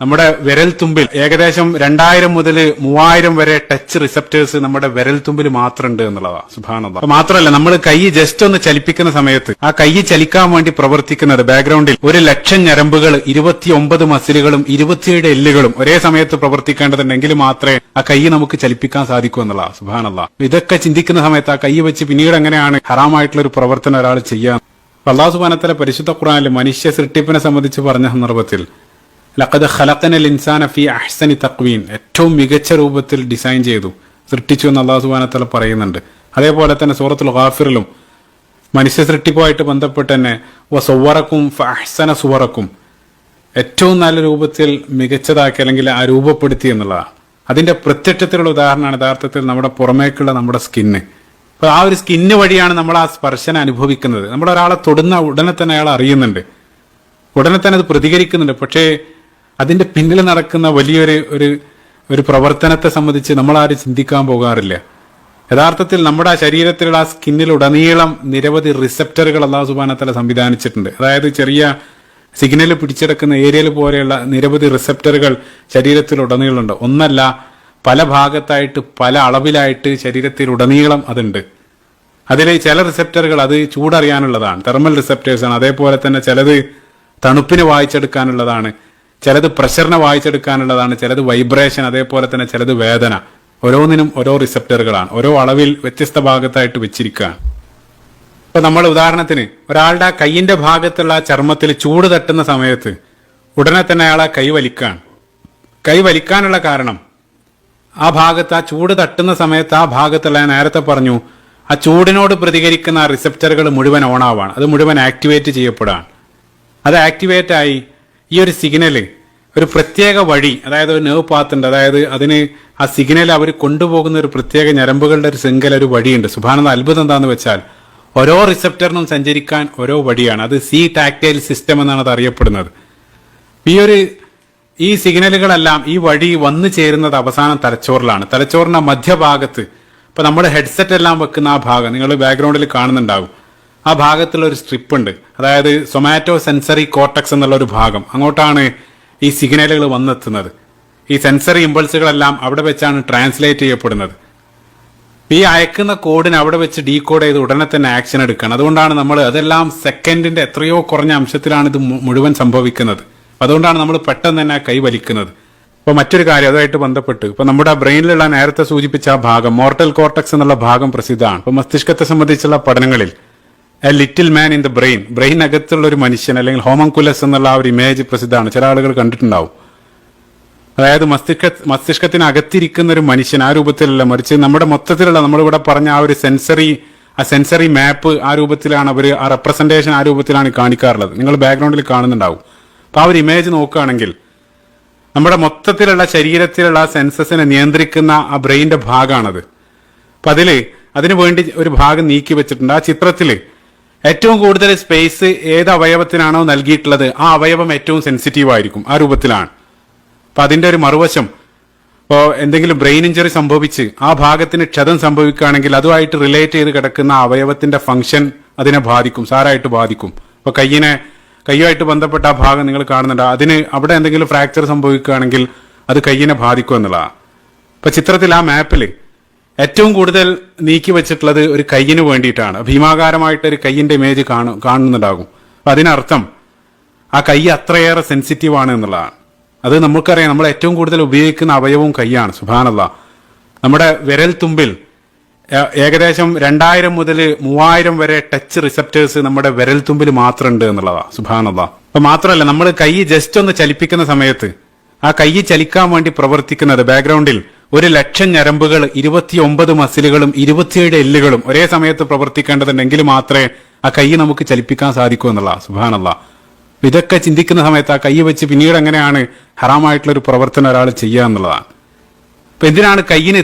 നമ്മുടെ വിരൽ തുമ്പിൽ ഏകദേശം രണ്ടായിരം മുതൽ മൂവായിരം വരെ ടച്ച് റിസപ്റ്റേഴ്സ് നമ്മുടെ വിരൽ തുമ്പിൽ മാത്രമുണ്ട് എന്നുള്ളതാ. സുഭാനത മാത്രമല്ല നമ്മൾ കൈ ജസ്റ്റ് ഒന്ന് ചലിപ്പിക്കുന്ന സമയത്ത് ആ കൈ ചലിക്കാൻ വേണ്ടി പ്രവർത്തിക്കുന്നത് ബാക്ക്ഗ്രൗണ്ടിൽ ഒരു ലക്ഷം ഞരമ്പുകൾ ഇരുപത്തിയൊമ്പത് മസിലുകളും ഇരുപത്തിയേഴ് എല്ലുകളും ഒരേ സമയത്ത് പ്രവർത്തിക്കേണ്ടതുണ്ടെങ്കിൽ മാത്രമേ ആ കൈ നമുക്ക് ചലിപ്പിക്കാൻ സാധിക്കൂ എന്നുള്ളതാ. സുഭാനന്ദ ഇതൊക്കെ ചിന്തിക്കുന്ന സമയത്ത് ആ കൈ വെച്ച് പിന്നീട് എങ്ങനെയാണ് ഹറാമായിട്ടുള്ള ഒരു പ്രവർത്തനം ഒരാൾ ചെയ്യാൻ അള്ളാഹു സുബാനത്തിലെ പരിശുദ്ധ ഖുറാനിൽ മനുഷ്യ സൃഷ്ടിപ്പിനെ സംബന്ധിച്ച് പറഞ്ഞ സന്ദർഭത്തിൽ ലഖദ് ഖലഖനൽ ഇൻസാന ഫി അഹ്സനി തക്വീൻ ഏറ്റവും മികച്ച രൂപത്തിൽ ഡിസൈൻ ചെയ്തു. സൃഷ്ടിച്ചു എന്ന് അള്ളാഹു സുബാനത്തല പറയുന്നുണ്ട്. അതേപോലെ തന്നെ സൂറത്തുൽ ഗാഫിറിലും മനുഷ്യ സൃഷ്ടിപ്പുമായിട്ട് ബന്ധപ്പെട്ട് തന്നെ വ സുവറക്കും അഹ്സന സുവറക്കും ഏറ്റവും നല്ല രൂപത്തിൽ മികച്ചതാക്കി അല്ലെങ്കിൽ ആ രൂപപ്പെടുത്തി എന്നുള്ളതാണ്. അതിന്റെ പ്രത്യക്ഷത്തിലുള്ള ഉദാഹരണമാണ് യഥാർത്ഥത്തിൽ നമ്മുടെ പുറമേക്കുള്ള നമ്മുടെ സ്കിന്ന് അപ്പോൾ ആ ഒരു സ്കിന്ന് വഴിയാണ് നമ്മൾ ആ സ്പർശനം അനുഭവിക്കുന്നത്. നമ്മൾ ഒരാളെ തൊടുന്ന ഉടനെ തന്നെ അയാൾ അറിയുന്നുണ്ട്. ഉടനെ തന്നെ അത് പ്രതികരിക്കുന്നുണ്ട്. പക്ഷേ അതിന്റെ പിന്നിൽ നടക്കുന്ന വലിയൊരു ഒരു ഒരു പ്രവർത്തനത്തെ സംബന്ധിച്ച് നമ്മൾ ആരും ചിന്തിക്കാൻ പോകാറില്ല. യഥാർത്ഥത്തിൽ നമ്മുടെ ശരീരത്തിലുള്ള ആ സ്കിന്നിൽ ഉടനീളം നിരവധി റിസപ്റ്ററുകൾ അള്ളാഹു സുബാനത്തല സംവിധാനിച്ചിട്ടുണ്ട്. അതായത് ചെറിയ സിഗ്നൽ പിടിച്ചെടുക്കുന്ന ഏരിയയിൽ പോലെയുള്ള നിരവധി റിസപ്റ്ററുകൾ ശരീരത്തിൽ ഉടനീളമുണ്ട്. ഒന്നല്ല പല ഭാഗത്തായിട്ട് പല അളവിലായിട്ട് ശരീരത്തിൽ ഉടനീളം അതുണ്ട്. അതിൽ ചില റിസപ്റ്ററുകൾ അത് ചൂടറിയാനുള്ളതാണ്. തെർമൽ ആണ് അതേപോലെ തന്നെ ചിലത് തണുപ്പിന് വായിച്ചെടുക്കാനുള്ളതാണ്. ചിലത് പ്രഷറിനെ വായിച്ചെടുക്കാനുള്ളതാണ് ചിലത് വൈബ്രേഷൻ അതേപോലെ തന്നെ ചിലത് വേദന. ഓരോന്നിനും ഓരോ റിസപ്റ്ററുകളാണ് ഓരോ അളവിൽ വ്യത്യസ്ത ഭാഗത്തായിട്ട് വെച്ചിരിക്കുകയാണ്. ഇപ്പൊ നമ്മൾ ഉദാഹരണത്തിന് ഒരാളുടെ കൈയിന്റെ ഭാഗത്തുള്ള ചർമ്മത്തിൽ ചൂട് തട്ടുന്ന സമയത്ത് ഉടനെ തന്നെ അയാളെ കൈ വലിക്കുകയാണ്. കൈ വലിക്കാനുള്ള കാരണം ആ ഭാഗത്ത് ആ ചൂട് തട്ടുന്ന സമയത്ത് ആ ഭാഗത്തുള്ള നേരത്തെ പറഞ്ഞു ആ ചൂടിനോട് പ്രതികരിക്കുന്ന റിസപ്റ്ററുകൾ മുഴുവൻ ഓണാവാണ് അത് മുഴുവൻ ആക്ടിവേറ്റ് ചെയ്യപ്പെടാണ് അത് ആക്ടിവേറ്റ് ആയി ഈ ഒരു സിഗ്നൽ ഒരു പ്രത്യേക വഴി അതായത് ഒരു നേവ് പാത്ത് ഉണ്ട്. അതായത് അതിന് ആ സിഗ്നൽ അവർ കൊണ്ടുപോകുന്ന ഒരു പ്രത്യേക ഞരമ്പുകളുടെ ഒരു ശൃംഖല ഒരു വഴിയുണ്ട്. സുഭാനന്ദ അത്ഭുതം എന്താന്ന് വെച്ചാൽ ഓരോ റിസപ്റ്ററിനും സഞ്ചരിക്കാൻ ഓരോ വഴിയാണ്. അത് സി ടാക്ടൈൽ സിസ്റ്റം എന്നാണ് അത് അറിയപ്പെടുന്നത്. ഈ ഒരു ഈ സിഗ്നലുകളെല്ലാം ഈ വഴി വന്നു ചേരുന്നത് അവസാനം തലച്ചോറിലാണ്. തലച്ചോറിന്റെ മധ്യഭാഗത്ത് ഇപ്പൊ നമ്മൾ ഹെഡ്സെറ്റ് എല്ലാം വെക്കുന്ന ആ ഭാഗം നിങ്ങൾ ബാക്ക്ഗ്രൗണ്ടിൽ കാണുന്നുണ്ടാവും. ആ ഭാഗത്തുള്ള ഒരു സ്ട്രിപ്പ് ഉണ്ട്. അതായത് സൊമാറ്റോ സെൻസറി കോട്ടക്സ് എന്നുള്ള ഒരു ഭാഗം. അങ്ങോട്ടാണ് ഈ സിഗ്നലുകൾ വന്നെത്തുന്നത്. ഈ സെൻസറി ഇമ്പൾസുകളെല്ലാം അവിടെ വെച്ചാണ് ട്രാൻസ്ലേറ്റ് ചെയ്യപ്പെടുന്നത്. ഈ അയക്കുന്ന കോഡിന് അവിടെ വെച്ച് ഡീകോഡ് ചെയ്ത് ഉടനെ തന്നെ ആക്ഷൻ എടുക്കണം. അതുകൊണ്ടാണ് നമ്മൾ അതെല്ലാം സെക്കൻഡിന്റെ എത്രയോ കുറഞ്ഞ അംശത്തിലാണ് ഇത് മുഴുവൻ സംഭവിക്കുന്നത്. അതുകൊണ്ടാണ് നമ്മൾ പെട്ടെന്ന് തന്നെ കൈവലിക്കുന്നത് ഇപ്പൊ മറ്റൊരു കാര്യം അതുമായിട്ട് ബന്ധപ്പെട്ട് ഇപ്പൊ നമ്മുടെ ബ്രെയിനിലുള്ള നേരത്തെ സൂചിപ്പിച്ച ആ ഭാഗം മോർട്ടൽ കോർട്ടക്സ് എന്നുള്ള ഭാഗം പ്രസിദ്ധമാണ്. ഇപ്പൊ മസ്തിഷ്കത്തെ സംബന്ധിച്ചുള്ള പഠനങ്ങളിൽ a little man in the brain brain അകത്തുള്ള ഒരു മനുഷ്യൻ അല്ലെങ്കിൽ ഹോമൻകുലസ് എന്നുള്ള ആ ഒരു ഇമേജ് പ്രസിദ്ധമാണ്. ചില ആളുകൾ കണ്ടിട്ടുണ്ടാവും. അതായത് മസ്തിഷ്ക മസ്തിഷ്കത്തിനകത്തിരിക്കുന്ന ഒരു മനുഷ്യൻ ആ രൂപത്തിലല്ല മറിച്ച് നമ്മുടെ മൊത്തത്തിലുള്ള നമ്മളിവിടെ പറഞ്ഞ ആ ഒരു സെൻസറി ആ സെൻസറി മാപ്പ് ആ രൂപത്തിലാണ് അവർ ആ റെപ്രസെന്റേഷൻ ആ രൂപത്തിലാണ് കാണിക്കാറുള്ളത്. നിങ്ങൾ ബാക്ക്ഗ്രൗണ്ടിൽ കാണുന്നുണ്ടാവും. അപ്പോൾ ആ ഒരു ഇമേജ് നോക്കുകയാണെങ്കിൽ നമ്മുടെ മൊത്തത്തിലുള്ള ശരീരത്തിലുള്ള ആ സെൻസസിനെ നിയന്ത്രിക്കുന്ന ആ ബ്രെയിന്റെ ഭാഗമാണത് അപ്പം അതിൽ അതിനു വേണ്ടി ഒരു ഭാഗം നീക്കി വെച്ചിട്ടുണ്ട്. ആ ചിത്രത്തിൽ ഏറ്റവും കൂടുതൽ സ്പേസ് ഏത് അവയവത്തിനാണോ നൽകിയിട്ടുള്ളത് ആ അവയവം ഏറ്റവും സെൻസിറ്റീവ് ആയിരിക്കും ആ രൂപത്തിലാണ്. അപ്പൊ അതിന്റെ ഒരു മറുവശം ഇപ്പോൾ എന്തെങ്കിലും ബ്രെയിൻ ഇഞ്ചറി സംഭവിച്ച് ആ ഭാഗത്തിന് ക്ഷതം സംഭവിക്കുകയാണെങ്കിൽ അതുമായിട്ട് റിലേറ്റ് ചെയ്ത് കിടക്കുന്ന അവയവത്തിന്റെ ഫംഗ്ഷൻ അതിനെ ബാധിക്കും സാരായിട്ട് ബാധിക്കും. ഇപ്പൊ കയ്യിനെ കയ്യുമായിട്ട് ബന്ധപ്പെട്ട ആ ഭാഗം നിങ്ങൾ കാണുന്നുണ്ട് അതിന് അവിടെ എന്തെങ്കിലും ഫ്രാക്ചർ സംഭവിക്കുകയാണെങ്കിൽ അത് കയ്യിനെ ബാധിക്കും എന്നുള്ളതാണ്. ഇപ്പൊ ചിത്രത്തിൽ ആ മാപ്പിൽ ഏറ്റവും കൂടുതൽ നീക്കി വെച്ചിട്ടുള്ളത് ഒരു കയ്യിന് വേണ്ടിയിട്ടാണ്. ഭീമാകാരമായിട്ട് ഒരു കയ്യിന്റെ ഇമേജ് കാണു കാണുന്നുണ്ടാകും. അപ്പൊ അതിനർത്ഥം ആ കൈ അത്രയേറെ സെൻസിറ്റീവ് ആണ് എന്നുള്ളതാണ്. അത് നമുക്കറിയാം നമ്മൾ ഏറ്റവും കൂടുതൽ ഉപയോഗിക്കുന്ന അവയവവും കൈയാണ്. സുഭാനല്ല നമ്മുടെ വിരൽ തുമ്പിൽ ഏകദേശം രണ്ടായിരം മുതൽ മൂവായിരം വരെ ടച്ച് റിസപ്റ്റേഴ്സ് നമ്മുടെ വിരൽ തുമ്പിൽ മാത്രമുണ്ട് എന്നുള്ളതാ. സുഭാനല്ല അപ്പൊ മാത്രമല്ല നമ്മൾ കൈ ജസ്റ്റ് ഒന്ന് ചലിപ്പിക്കുന്ന സമയത്ത് ആ കൈ ചലിക്കാൻ വേണ്ടി പ്രവർത്തിക്കുന്നത് ബാക്ക്ഗ്രൗണ്ടിൽ ഒരു ലക്ഷം ഞരമ്പുകൾ ഇരുപത്തിയൊമ്പത് മസിലുകളും ഇരുപത്തിയേഴ് എല്ലുകളും ഒരേ സമയത്ത് പ്രവർത്തിക്കേണ്ടതുണ്ടെങ്കിൽ മാത്രമേ ആ കൈ നമുക്ക് ചലിപ്പിക്കാൻ സാധിക്കൂ എന്നുള്ള സുഭാനല്ല ഇതൊക്കെ ചിന്തിക്കുന്ന സമയത്ത് ആ കൈ വെച്ച് പിന്നീട് എങ്ങനെയാണ് ഹറാമായിട്ടുള്ള ഒരു പ്രവർത്തനം ഒരാൾ ചെയ്യുക എന്നുള്ളതാണ്. അപ്പൊ എന്തിനാണ് കയ്യിന്